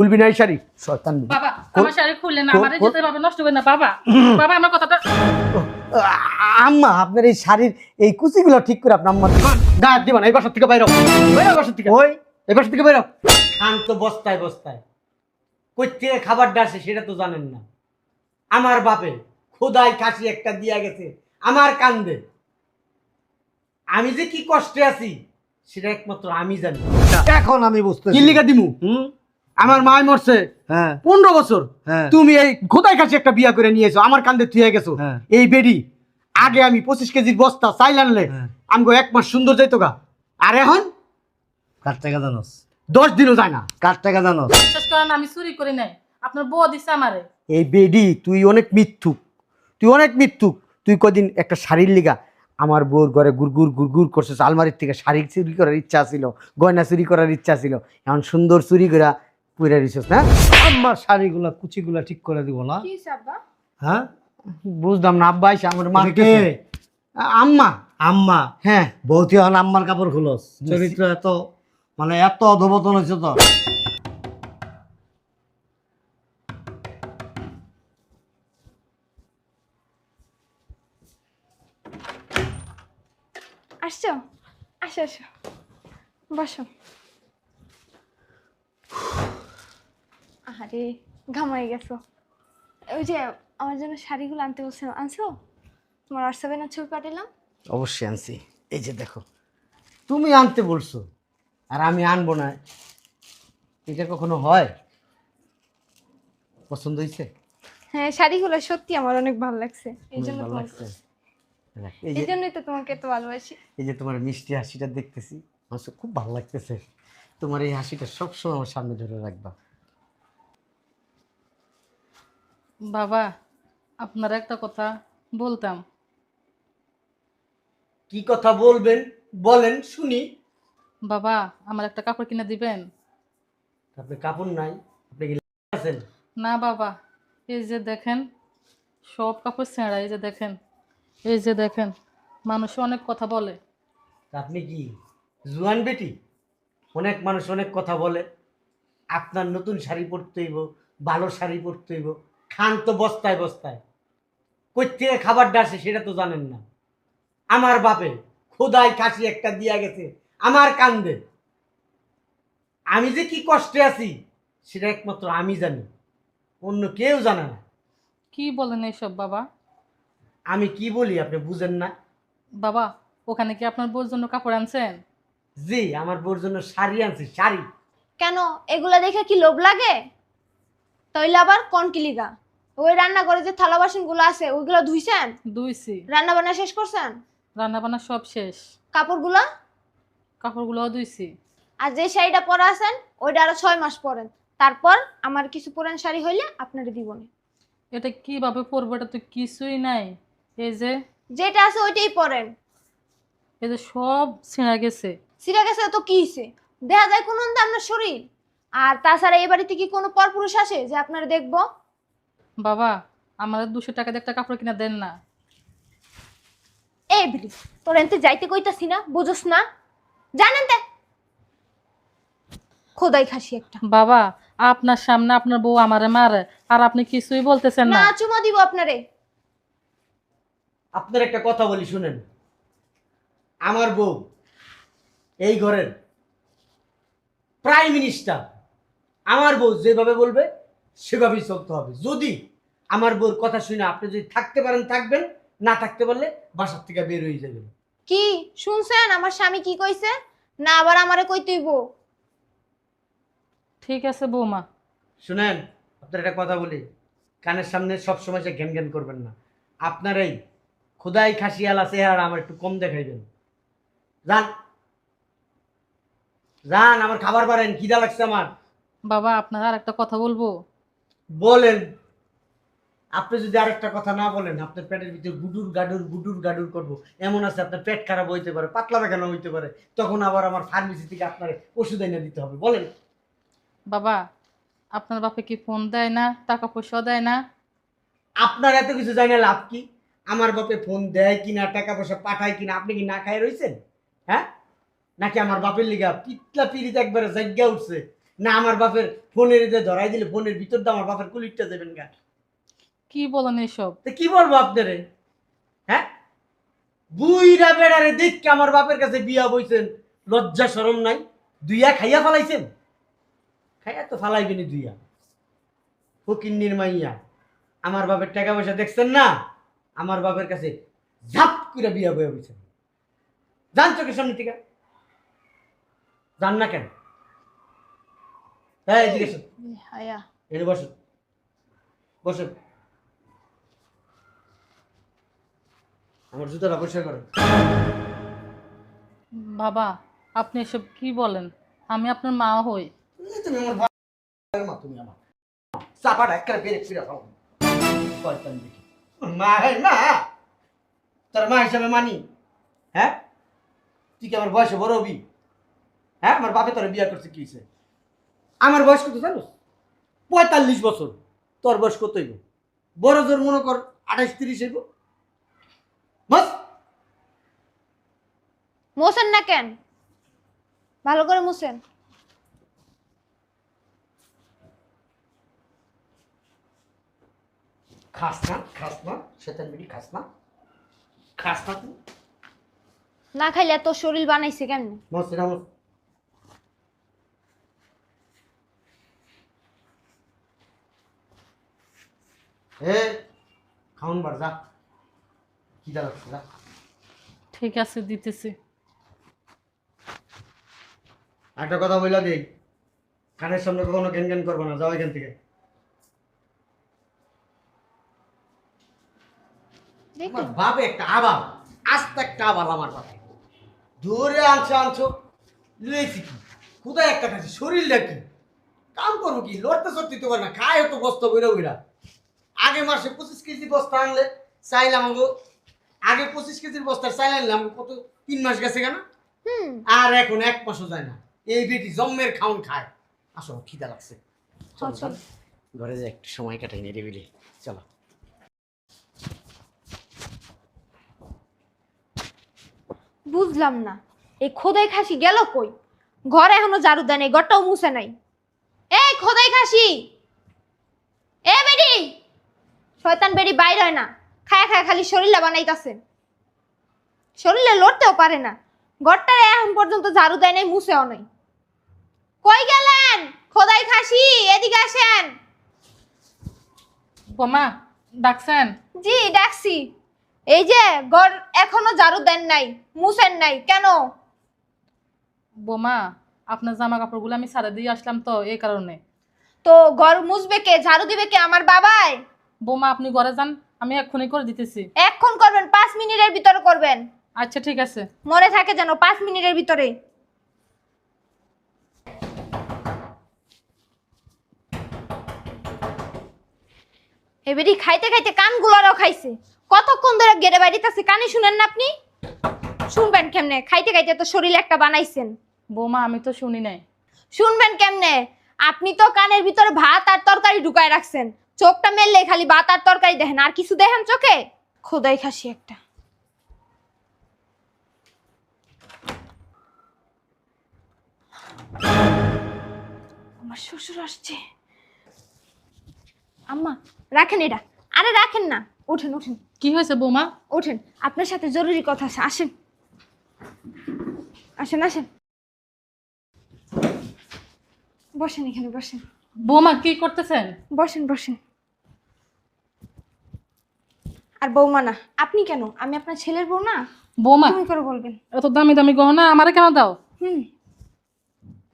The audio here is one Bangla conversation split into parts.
খুলবি না এই শাড়ি? শয়তান বাবা আমার শাড়ি খুললে না আমার যেতে বাবা নষ্ট করে না বাবা। বাবা আমার কথাটা আম্মা আপনার এই শাড়ির এই কুচিগুলো ঠিক করে আপনার আম্মা গায়ে দিবা না এই বাসার থেকে বাইরে বাইরে বাসার থেকে। ওই। এই বাসার থেকে বাইরে খান তো বস্তায় বস্তায়। কই থেকে খাবারটা আসে সেটা তো জানেন না। আমার বাপে খোদাই কাশি একটা দিয়া গেছে আমার কান্দে। আমি যে কি কষ্টে আছি সেটা একমাত্র আমি জানি। এখন আমি বুঝতে কি লিখা দিমু? হুম? আমার মায় মরছে। হ্যাঁ। পনেরো বছর। হ্যাঁ। তুমি এই খোদাই কাছে একটা বিয়া করে নিয়েছো আমার কান্দে থুয়ে গেছো। হ্যাঁ। এই বেডি আগে আমি পঁচিশ কেজির বস্তা চাইল আনলে। আমগো এক মাস সুন্দর যাইতো গা। আর এখন? কার টাকা জানোস? দশ দিনও যায় না। কার টাকা জানোস? বিশ্বাস করেন আমি চুরি করি নাই। আপনার বউ দিছে আমারে। এই বেডি তুই অনেক মিথ্যুক। তুই অনেক মিথ্যুক। তুই কদিন একটা শাড়ির লিগা আমার বউর ঘরে গুড়গুর গুড়গুর করছিস আলমারির থেকে শাড়ি চুরি করার ইচ্ছা ছিল গয়না চুরি করার ইচ্ছা ছিল। এখন সুন্দর চুরি করে পুরা দিছিস না আমার শাড়িগুলা কুচিগুলা ঠিক করে দিব না। কি সাব্বা হ্যাঁ? বুঝলাম না আব্বা এসে আমার মা কে? আম্মা। আম্মা? হ্যাঁ। বৌতি হন আম্মার কাপড় খুলস। চরিত্র এত মানে এত অধবতন হয়েছে তো। আসছো? আসো আসো। বসো। আরে ঘামাই গেছো। ওই যে আমার জন্য শাড়িগুলো আনতে বলছিলাম আনছো? তোমার হোয়াটসঅ্যাপে না ছবি পাঠালাম? অবশ্যই আনছি। এই যে দেখো তুমি আনতে বলছো আর আমি আনব না। এটা কখনো হয়? পছন্দ হয়েছে? হ্যাঁ শাড়িগুলো সত্যি আমার অনেক ভালো লাগছে। এই জন্য ভালো লাগছে। এই জন্যই তো তোমাকে এত ভালোবাসি। এই যে তোমার মিষ্টি হাসিটা দেখতেছি আমার খুব ভালো লাগতেছে। তোমার এই হাসিটা সবসময় আমার সামনে ধরে রাখবা। বাবা আপনার একটা কথা বলতাম। কি কথা বলবেন? বলেন শুনি। বাবা আমার একটা কাপড় কিনে দিবেন? আপনি কাপড় নাই আপনি কি আছেন? না বাবা এই যে দেখেন সব কাপড় ছেঁড়া এই যে দেখেন এই যে দেখেন মানুষ অনেক কথা বলে। আপনি কি জুয়ান বেটি? অনেক মানুষ অনেক কথা বলে। আপনার নতুন শাড়ি পরতে হইব ভালো শাড়ি পরতে হইব খান তো বস্তায় বস্তায়। কই থেকে খাবারটা আসে সেটা তো জানেন না। আমার বাপে খোদাই কাশি একটা দিয়া গেছে আমার কান্দে। আমি যে কি কষ্টে আছি সেটা একমাত্র আমি জানি। অন্য কেউ জানে না। কি বলেন এইসব বাবা? আমি কি বলি আপনি বুঝেন না? বাবা ওখানে কি আপনার বউর জন্য কাপড় আনছেন? জি আমার বোর জন্য শাড়ি আনছি শাড়ি। কেন? এগুলা দেখে কি লোভ লাগে? তাইলে আবার কোন কিলিগা ওই রান্না করে যে থালা বাসনগুলো আছে ওইগুলো ধুইছেন? ধুইছি। রান্না বান্না শেষ করছেন? রান্না বান্না সব শেষ। কাপড়গুলা? কাপড়গুলোও ধুইছি। আর যে শাড়িটা পরে আছেন ওইটা আরও ছয় মাস পরেন। তারপর আমার কিছু পুরান শাড়ি হইলে আপনারা দিব এটা কীভাবে পরবো এটা তো কিছুই নাই। এই যে যেটা আছে ওইটাই পরেন। এই যে সব ছিঁড়া গেছে। সিরা গেছে তো কি হইছে? দেখা যায় কোন আপনার শরীর। আর তাছাড়া এই বাড়িতে কি কোনো পরপুরুষ আসে যে আপনারা দেখব? বাবা আমাদের দুশো টাকা দিয়ে একটা কাপড় কিনা দেন না। এই বিলি তোর এনতে যাইতে কইতাছি না বুঝোস না। জানেন তে খোদাই খাসি একটা। বাবা আপনার সামনে আপনার বউ আমারে মারে আর আপনি কিছুই বলতেছেন না। না চুমা দিব আপনারে। আপনার একটা কথা বলি শুনেন। আমার বউ এই ঘরের প্রাইম মিনিস্টার। আমার বউ যেভাবে বলবে সেভাবেই চলতে হবে। যদি আমার বউর কথা শুনে আপনি যদি থাকতে পারেন থাকবেন না থাকতে পারলে বাসার থেকে বের হয়ে যাবেন। কি? শুনছেন? আমার স্বামী কি কইছে? না আবার আমারে কই তুই বউ ঠিক আছে বৌমা। শুনেন আপনার একটা কথা বলি। কানের সামনে সব সময় সে ঘ্যান ঘ্যান করবেন না। আপনার এই খুদাই খাসিয়ালা চেহারা আমার একটু কম দেখাইবেন। যান। যান আমার খাবার পারেন খিদা লাগছে আমার। বাবা আপনার আর একটা কথা বলব? বলেন। আপনি যদি আরেকটা কথা না বলেন আপনার পেটের ভিতরে গুডুর গাডুর গুডুর গাডুর করব। এমন আছে আপনার পেট খারাপ হইতে পারে পাতলা পায়খানা হইতে পারে। তখন আবার আমার ফার্মেসি থেকে আপনার ওষুধ এনে দিতে হবে। বলেন। বাবা আপনার বাপে কি ফোন দেয় না টাকা পয়সা দেয় না? আপনার এত কিছু জানে লাভ কি? আমার বাপে ফোন দেয় কিনা টাকা পয়সা পাঠায় কিনা আপনি কি না খায় রইছেন? হ্যাঁ? নাকি আমার বাপের লিগা পিতলা পিড়িতে একবারে জায়গা উঠছে? না আমার বাপের ফোনের যে ধরাই দিলে ফোনের ভিতর দিয়ে আমার বাপের কুলিটটা দেবেন গা। কি বলেন এসব? তো কি বলব আপনারে? হ্যাঁ? বুইরা বেড়ারে দেখকে আমার বাপের কাছে বিয়া বইছেন লজ্জা শরম নাই? দুইয়া খাইয়া ফালাইছেন? খাইয়া তো ফালাইবেনি দুইয়া। ফকিন্নির মাইয়া আমার বাপের টাকা পয়সা দেখছেন না? আমার বাপের কাছে ঝাপ করে বিয়া বইয়া বইছেন। যান চোখের সামনে থেকে। যান না কেন? হ্যাঁ এদিকে এসো হায়া এনে বসুন। বসুন। আমার জুতোটা পরিষ্কার করেন। বাবা আপনি এসব কি বলেন? আমি আপনার মা হই। তুমি আমার মা তুমি আমার চাপাটা একটা বেরে ফিরে খাও শয়তান দেখি। মা হে মা। তোর মা হিসাবে মানি। হ্যাঁ? তুই কি আমার বয়সে বড় হবি? হ্যাঁ? আমার বাপে তোর বিয়ে করছে কি? আমার বয়স কত জানো পঁয়তাল্লিশ বছর। তোর বয়স কত হইব? বড় জোর মনে কর আঠাইশ তিরিশ হইব। বাস। মোছেন না কেন? ভালো করে মুছেন। খাস না খাস না সেতান বিড়ি খাস না। খাস না না খাইলে তোর শরীর বানাইছে কেমনে? মস্তি না এ খাউন বার যা। কি দা লাগছে যা। ঠিক আছে দিতেছি। একটা কথা বইলা দিই কানের সামনে কখনো ঘ্যান ঘ্যান করব না যাও এখান থেকে। আমার বাপে একটা আবাল আস্তে একটা আবাল আমার বাপে। ধরে আনছো আনছো। লুয়েছি কি? কোথায় একটা খাচ্ছি শরীরটা কি? কাম করব কি? লড়তে সত্যি তো না। খায় হতো বস্তা বইরা বইরা। আগে মাসে পঁচিশ কেজি বস্তা আনলে চাইলাম আগে পঁচিশ কেজির বস্তা চাইলে আনলাম কত তিন মাস গেছে কেন? হুম। আর এখন এক মাসও যায় না। এই বেটি জম্মের খাউন খায়। আসো খিদা লাগছে। ঘরে যে একটু সময় কাটাই নিরিবিলি চলো। বুঝলাম না এই খোদাই খাসি গেল কই? ঘরে এখনও ঝাড়ু দেয় নাই ঘরটাও মুছে নাই। এই খোদাই খাসি! এ বেডি শয়তান বেডি বাইর হয় না। খায় খায় খালি শরীরে বানাইতাছে। শরীরে লড়তেও পারে না। ঘরটারে এখন পর্যন্ত ঝাড়ু দেয় নাই মুছেও নাই। কই গেলেন? খোদাই খাসি এদিকে আসেন। বোমা ডাকছেন? জি ডাকছি। এই যে ঘর এখনও ঝাড়ু দেন নাই মুছেন নাই কেন? বোমা আপনার জামা কাপড়গুলো আমি সারা দিয়ে আসলাম তো এই কারণে। তো ঘর মুছবে কে? ঝাড়ু দিবে কে আমার বাবাই? বোমা আপনি ঘরে যান আমি এক্ষুনি করে দিতেছি। এক্ষণ করবেন পাঁচ মিনিটের ভিতরে করবেন। আচ্ছা ঠিক আছে। মনে থাকে যেন পাঁচ মিনিটের ভিতরে। এবারই খাইতে খাইতে কানগুলোরও খাইছে। কতক্ষণ ধরে গেড়ে বাড়িতেছে কানে শুনেন না আপনি? শুনবেন কেমনে? খাইতে খাইতে তো শরীর একটা বানাইছেন। বোমা আমি তো শুনি নাই। শুনবেন কেমনে? আপনি তো কানের ভিতরে ভাত আর তরকারি ঢুকায় রাখছেন। চোখটা মেললে খালি ভাত আর তরকারি দেখেন আর কিছু দেখেন চোখে? খোদাই খাসি একটা। আমার শ্বশুর আসছে। আম্মা রাখেন এটা। আরে রাখেন না। ওঠেন ওঠেন কি হয়েছে বোমা? ওঠেন আপনার সাথে জরুরি কথা আছে আসেন। আসেন আসেন। বসেন এখানে বসেন। বোমা কি করতেছেন? বসেন বসেন। আর বৌমা না। আপনি কেন? আমি আপনার ছেলের বউ না? বৌমা তুমি করে বলবেন। এত দামি দামি গহনা আমারে কেন দাও? হুম।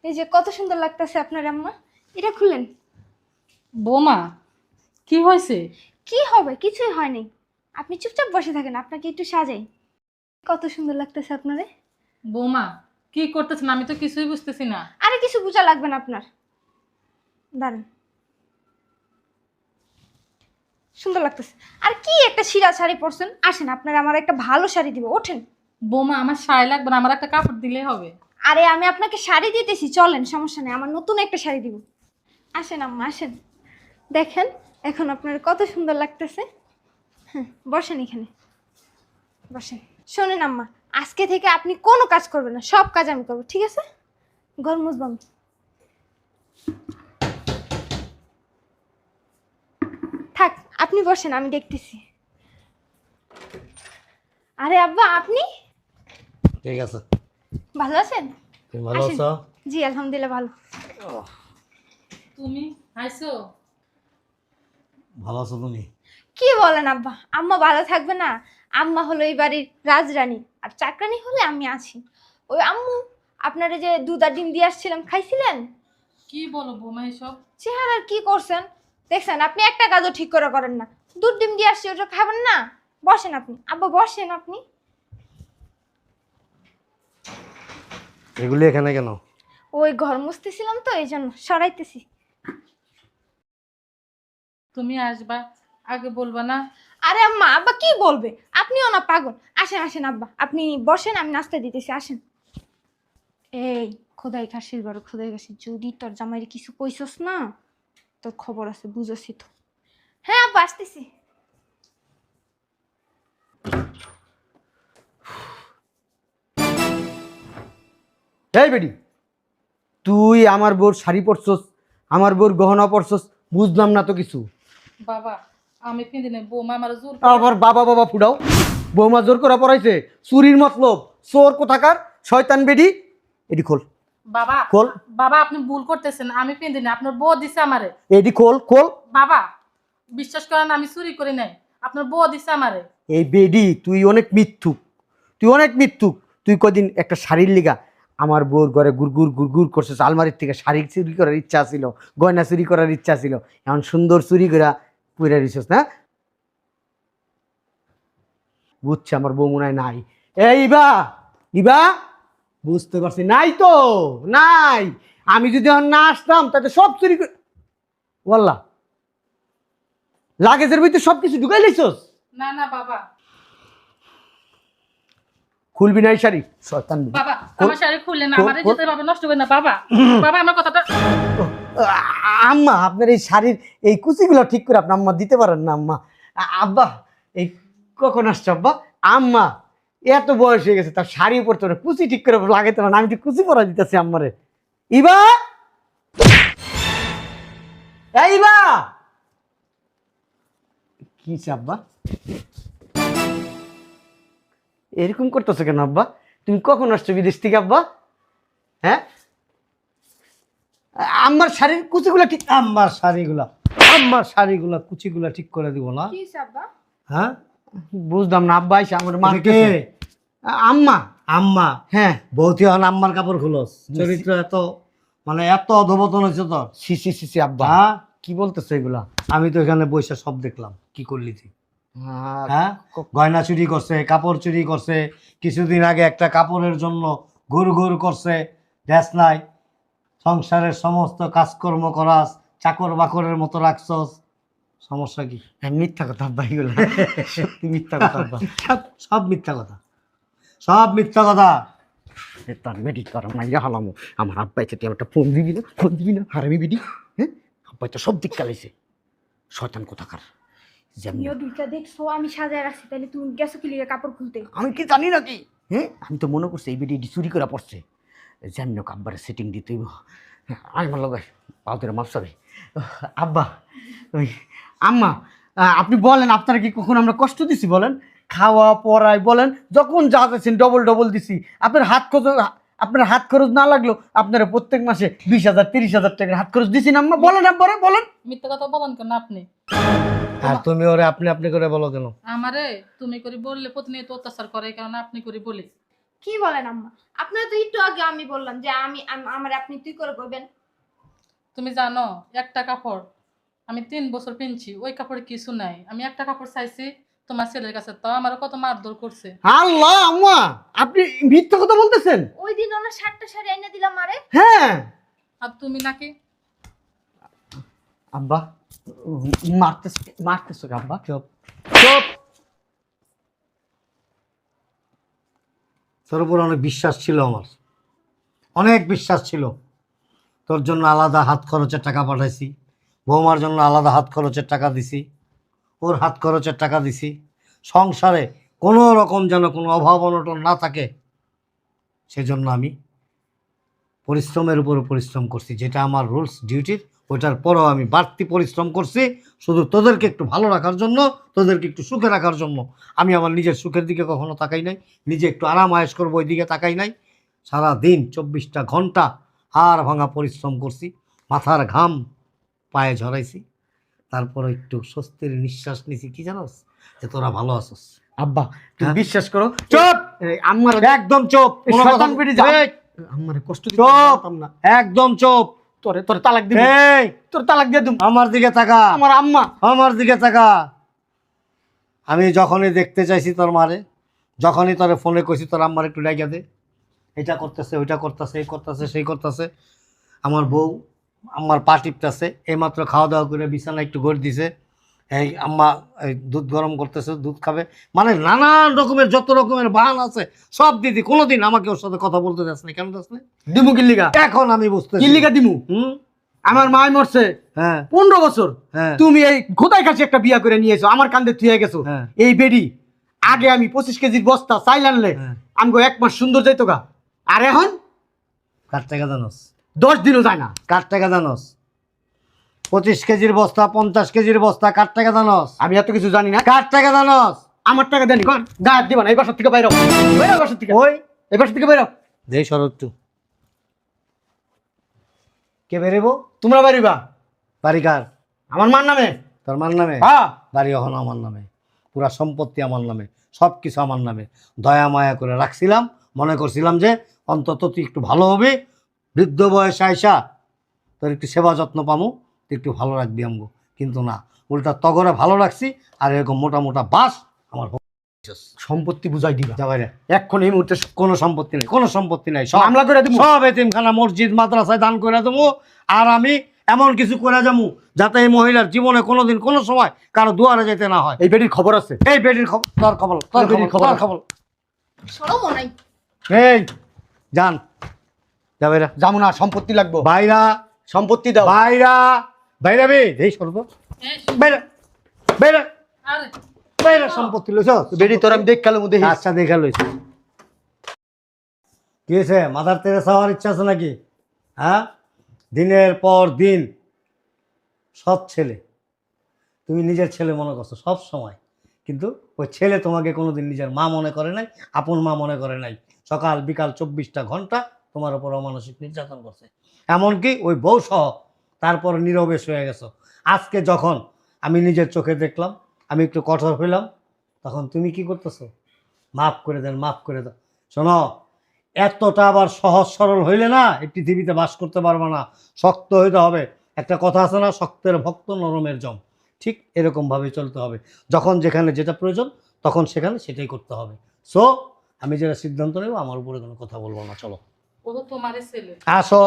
এই যে কত সুন্দর লাগতেছে আপনার আম্মা। এটা খুলেন। বোমা কি হয়েছে? কি হবে? কিছুই হয়নি আপনি চুপচাপ বসে থাকেন আপনাকে একটু সাজাই। কত সুন্দর লাগতেছে আপনারে। বৌমা কি করতেছেন? আমি তো কিছুই বুঝতেছি না। আরে কিছু বোঝা লাগবে না আপনার। দাঁড়ান। সুন্দর লাগতেছে। আর কি একটা শিরা শাড়ি পরছেন? আসেন আপনার আমার একটা ভালো শাড়ি দিব ওঠেন। বোমা আমার শাড়ি লাগবে না আমার একটা কাপড় দিলে হবে। আরে আমি আপনাকে শাড়ি দিতেছি চলেন সমস্যা নেই আমার নতুন একটা শাড়ি দিব। আসেন আম্মা আসেন। দেখেন এখন আপনার কত সুন্দর লাগতেছে। হ্যাঁ বসেন এখানে। বসেন। শোনেন আম্মা আজকে থেকে আপনি কোনো কাজ করবেন না সব কাজ আমি করব ঠিক আছে? ঘর মুসবাম থাক। আপনি বসেন আমি দেখতেছি। আরে আব্বা আপনি? ঠিক আছে। ভালো আছেন? তুমি ভালো আসেন। আছো? জি আলহামদুলিল্লাহ ভালো। তুমি? আইসো? ভালো আছো তুমি? কি বলেন আব্বা আম্মা ভালো থাকবে না? আম্মা হলো এই বাড়ির রাজরানী আর চাকরানি হলে আমি আছি। ওই আম্মু আপনারা যে দুধ আর ডিম দিয়ে আসছিলাম খাইছিলেন? কি বলো বৌমা এসব? চেহারার কি করছেন? দেখছেন আপনি একটা কাজও ঠিক করে করেন না। দুধ ডিম দিয়ে আসছি ওটা খাবেন না? বসেন আপনি। আব্বা বসেন আপনি। এগুলি এখানে কেন? ওই ঘর মুছতেছিলাম তো এই জন্য সরাইতেছি। তুমি আসবা আগে বলবা না। আরে আম্মা আব্বা কি বলবে? আপনিও না পাগল। আসেন আসেন আব্বা। আপনি বসেন আমি নাস্তা দিতেছি আসেন। এই খোদাই খাসির ঘর খোদাই খাসি যদি তোর জামাইরে কিছু কইছস না তোর খবর আছে বুঝেছি তো। হ্যাঁ আব্বা আসতেছি। এই বেডি তুই আমার বোর শাড়ি পরছস আমার বোর গহনা পরছস বুঝলাম না তো কিছু। বাবা আমি পিন্দি নেই বৌমা আমার জোর আবার বাবা বাবা ফুডাও বৌমা জোর করা পড়াইছে চুরির মতলব। চোর কোথাকার? শয়তান বেডি এডি খোল। বাবা খোল। বাবা আপনি ভুল করতেছেন আমি পিন্দি নেই আপনার বউ দিছে আমারে। এডি খোল খোল। বাবা বিশ্বাস করেন আমি চুরি করি নাই আপনার বউ দিছে আমারে। এই বেডি তুই অনেক মিথ্যুক তুই অনেক মিথ্যুক। তুই কদিন একটা শাড়ির লিগা আমার বউর ঘরে গুড়গুড় গুড়গুড় করছিস আলমারির থেকে শাড়ি চুরি করার ইচ্ছা ছিল গয়না চুরি করার ইচ্ছা ছিল এমন সুন্দর চুরি করা পুরা দিছিস না? বুঝছে আমার বউ মনে হয় নাই। এই ইবা ইবা! বুঝতে পারছি। নাই তো নাই। আমি যদি এখন না আসতাম তাতে সব চুরি বললা লাগেজের ভিতরে সব কিছু ঢুকাই লাইছস? না না বাবা। খুলবি না এই শাড়ি? শয়তান বাবা আমার শাড়ি খুললে না আমার। যেতে বাবা নষ্ট করে না বাবা। বাবা আমার কথাটা আম্মা আপনার এই শাড়ির এই কুচিগুলো ঠিক করে আপনি আম্মা দিতে পারেন না আম্মা। আব্বা এই কখন আসছে আব্বা? আম্মা এত বয়স হয়ে গেছে তার শাড়ি পরতে না কুচি ঠিক করে লাগাইতে না আমি তো কুচি পরা দিতেছি আম্মারে। ইবা! ইবা! কি আব্বা? এরকম করতেছো কেন আব্বা? তুমি কখন আসছো বিদেশ থেকে আব্বা? হ্যাঁ? আমার শাড়ির কুচিগুলো ঠিক আমার শাড়িগুলা আমার শাড়িগুলা কুচিগুলা ঠিক করে দিব না। হ্যাঁ? বুঝলাম না আব্বা এসে আমার মা এটা কে? আম্মা। আম্মা। হ্যাঁ। বৌতি হন আম্মার কাপড় খুলস। চরিত্র এত মানে এত অধবতন হয়েছে সি সি সি আব্বা। হ্যাঁ? কি বলতেছো এগুলা? আমি তো এখানে বসে সব দেখলাম। কি করলি তুই? হ্যাঁ। গয়না চুরি করছে কাপড় চুরি করছে কিছুদিন আগে একটা কাপড়ের জন্য ঘুর ঘুর করছে দেশ নাই। সংসারের সমস্ত কাজকর্ম করাস চাকর বাকরের মতো রাখছস। সমস্যা কি? হ্যাঁ, মিথ্যা কথা আব্বা এগুলা। সত্যি মিথ্যা কথা আব্বা। সব মিথ্যা কথা। সব মিথ্যা কথা। তার বেডি কর মাইয়া হালামো। আমার আব্বা এসে তুই একটা ফোন দিবি না ফোন দিবি না হারামি বেডি হ্যাঁ? আব্বা তো সব দিক কালাইছে। শয়তান কোথাকার? তুমিও দুইটা দেখছ আমি সাজায় রাখছি তাহলে তুমি গেছো কি লিগে কাপড় খুলতে? আমি কি জানি নাকি? হ্যাঁ? আমি তো মনে করছি এই বেডি চুরি করে পড়ছে। যেমন হোক আব্বারে সেটিং দিতে হইব আমি ভালো গাই পাউতের মাপসাবে আব্বা ওই আম্মা আপনি বলেন আপনারা কি কখন আমরা কষ্ট দিছি বলেন? খাওয়া পড়াই বলেন যখন যা চাচ্ছেন ডবল ডবল দিছি। আপনার হাত খরচ আপনার হাত খরচ না লাগল আপনারা প্রত্যেক মাসে বিশ হাজার তিরিশ হাজার টাকার হাত খরচ দিছি না আম্মা বলেন আব্বারে বলেন মিথ্যা কথা বলেন কেন আপনি? আর তুমি ওরে আপনি আপনি করে বলো কেন? আমারে তুমি করে বললে প্রতিনিয়ত অত্যাচার করে কারণ আপনি করে বলি। কি বলেন আম্মা? আপনার তো একটু আগে আমি বললাম যে আমি আম- আমার আপনি তুই করে করবেন তুমি জানো একটা কাপড় আমি তিন বছর পিনছি ওই কাপড়ে কিছু নাই। আমি একটা কাপড় চাইছি তোমার ছেলের কাছে তো আমার কত মারধর করছে। আল্লাহ আম্মা আপনি মিথ্যা কথা বলতেছেন? ওই দিন ওনার শার্টটা শাড়ি এনে দিলাম আরে। হ্যাঁ। আর তুমি নাকি? আব্বা মারতেছ মারতেছ আব্বা? চুপ। চুপ। তোর উপর অনেক বিশ্বাস ছিল আমার। অনেক বিশ্বাস ছিল। তোর জন্য আলাদা হাত খরচের টাকা পাঠাইছি। বৌমার জন্য আলাদা হাত খরচের টাকা দিছি। ওর হাত খরচের টাকা দিছি। সংসারে কোনো রকম যেন কোনো অভাব অনটন না থাকে, সেজন্য আমি পরিশ্রমের উপর পরিশ্রম করছি, যেটা আমার রুলস, ডিউটির ওইটার পরও আমি বাড়তি পরিশ্রম করছি, শুধু তোদেরকে একটু ভালো রাখার জন্য, তোদেরকে একটু সুখে রাখার জন্য। আমি আমার নিজের সুখের দিকে কখনো তাকাই নাই, নিজে একটু আরাম আয়েস করব ওই দিকে তাকাই নাই। সারা দিন চব্বিশটা ঘণ্টা হাড় ভাঙা পরিশ্রম করছি, মাথার ঘাম পায়ে ঝরাইছি। তারপর একটু স্বস্তির নিঃশ্বাস নিছি। কি জানোস? যে তোরা ভালো আছিস। আব্বা তুমি হ্যাঁ? বিশ্বাস করো চুপ! আমার একদম চুপ! শয়তান বেটি যা- আমার কষ্ট দিতে পারতাম না। একদম চুপ! তোরে তোরে তালাক দিব। এই! তোর তালাক দিয়ে দিম। আমার দিকে তাকা। আমার আম্মা। আমার দিকে তাকা। আমি যখনই দেখতে চাইছি তোর মারে যখনই তোর ফোনে কইছি তোর আম্মার একটু ডাইকা দে। এটা করতেছে ওইটা করতেছে এই করতেছে সেই করতেছে। আমার বউ আম্মার পা টিপতেছে এইমাত্র খাওয়া দাওয়া করে বিছানা একটু গড় দিছে। এই আম্মা এই দুধ গরম করতেছে দুধ খাবে। মানে নানান রকমের যত রকমের বাহান আছে সব দিদি কোনোদিন আমাকে ওর সাথে কথা বলতে যাস না কেন যাস না দিমু কিল্লিগা? এখন আমি বুঝতে কিল্লিগা দিমু? হুম? আমার মায় মরছে। হ্যাঁ। পনেরো বছর। হ্যাঁ। তুমি এই খোদাই কাছে একটা বিয়া করে নিয়েছো আমার কান্দে থুয়ে গেছো। হ্যাঁ। এই বেডি আগে আমি পঁচিশ কেজির বস্তা চাইল আনলে হ্যাঁ। আমগো এক মাস সুন্দর যাইতো গা আর এখন? কার টাকা জানোস? দশ দিনও যায় না। কার টাকা জানোস? পঁচিশ কেজির বস্তা পঞ্চাশ কেজির বস্তা কার টাকা জানোস? আমি এত কিছু জানি না। কার টাকা জানোস? আমার টাকা দেনি গায়ে দিবা না এই বাসার থেকে বাইরে বাইরে বাসার থেকে। ওই? এই বাসার থেকে বাইরে দেই শরৎ টু কে বেরেবো তোমরা বাড়িবা বাড়ি কার? আমার মার নামে। তোর মার নামে? হ্যাঁ। বাড়ি এখন আমার নামে। পুরা সম্পত্তি আমার নামে। সব কিছু আমার নামে। দয়া মায়া করে রাখছিলাম। মনে করছিলাম যে অন্তত তুই একটু ভালো হবে। বৃদ্ধ বয়স আয়সা তোর একটু সেবা যত্ন পামু তুই একটু ভালো রাখবি আমগো। কিন্তু না উল্টা তগরে ভালো রাখছি আর এরকম মোটা মোটা বাস আমার সম্পত্তি বুঝাই দিবা। যা বাইরে এখন এই মুহূর্তে কোনো সম্পত্তি নেই কোনো সম্পত্তি নাই সব মামলা করে দিব সব এতিমখানা মসজিদ মাদ্রাসায় দান করে দেবো আর আমি এমন কিছু করে যাব যাতে এই মহিলার জীবনে কোনোদিন কোনো সময় কারও দুয়ারে যেতে না হয়। এই বেটির খবর আছে? এই বেটির খবর তোর খবর তোর খবর খবর তোর এই যান। যা বাইরা যাব না সম্পত্তি লাগবো। বাইরা সম্পত্তি দাও। বাইরা বাইরা বে এই সরব বাইরা আরে। বাইরা সম্পত্তি লইছ? বেটি তোর আমি দেখ কালো মধ্যে আচ্ছা দেখা লইছ। কি হয়েছে মাদার তেরে হওয়ার ইচ্ছা আছে নাকি? হ্যাঁ? দিনের পর দিন সৎ ছেলে। তুমি নিজের ছেলে মনে করছ সব সময়। কিন্তু ওই ছেলে তোমাকে কোনোদিন নিজের মা মনে করে নাই আপন মা মনে করে নাই। সকাল বিকাল চব্বিশটা ঘণ্টা তোমার উপর অমানসিক নির্যাতন করছে। এমনকি ওই বউ সহ তারপর নীরবে হয়ে গেছো। আজকে যখন আমি নিজের চোখে দেখলাম, আমি একটু কঠোর হইলাম, তখন তুমি কি করতেছো? মাফ করে দেন, মাফ করে দাও শোনো, এতটা আবার সহজ সরল হইলে না, এই পৃথিবীতে বাস করতে পারবে না। শক্ত হইতে হবে। একটা কথা আছে না, শক্তের ভক্ত নরমের জম। ঠিক এরকমভাবে চলতে হবে। যখন যেখানে যেটা প্রয়োজন, তখন সেখানে সেটাই করতে হবে। সো আমি যেটা সিদ্ধান্ত নেব, আমার উপরে কোনো কথা বলব না। চলো। ও তো তোমারই ছেলে। আসো,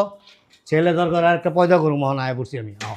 ছেলে দরকার আর একটা পয়দা করুম, মহন আয় বসছি আমি আও